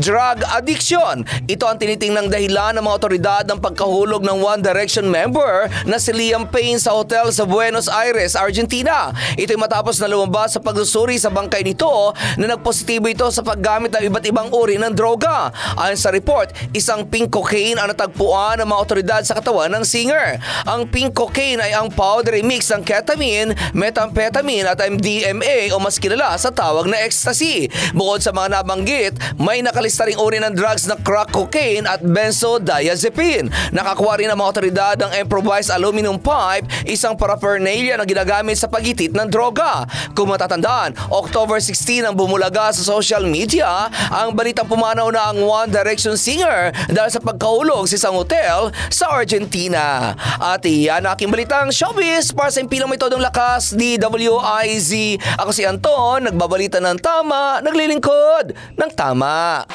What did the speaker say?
drug addiction. Ito ang tinitingnang dahilan ng mga otoridad ng pagkahulog ng One Direction member na si Liam Payne sa hotel sa Buenos Aires, Argentina. Ito'y matapos na lumabas sa pagsusuri sa bangkay nito na nagpositibo ito sa paggamit ng iba't ibang uri ng droga. Ayon sa report, isang pink cocaine ang natagpuan ng mga otoridad sa katawan ng singer. Ang pink cocaine ay ang powdery mix ng ketamine, methamphetamine at MDMA o mas kilala sa tawag na ecstasy. Bukod sa mga nabanggit, may nakalista ring uri ng drugs na crack cocaine at benzodiazepine. Nakakuha rin ng mga otoridad ng improvised aluminum pipe, isang paraphernalia na ginagamit sa pagitit ng droga. Kung matatandaan, October 16 ang bumulaga sa social media ang balitang pumanaw na ang One Direction singer dahil sa pagkahulog sa isang hotel sa Argentina. At iyan ang aking balitang showbiz para sa impilang metodong lakas DWIZ. Ako si Anton, nagbabalita ng tama, naglilingkod ng tama.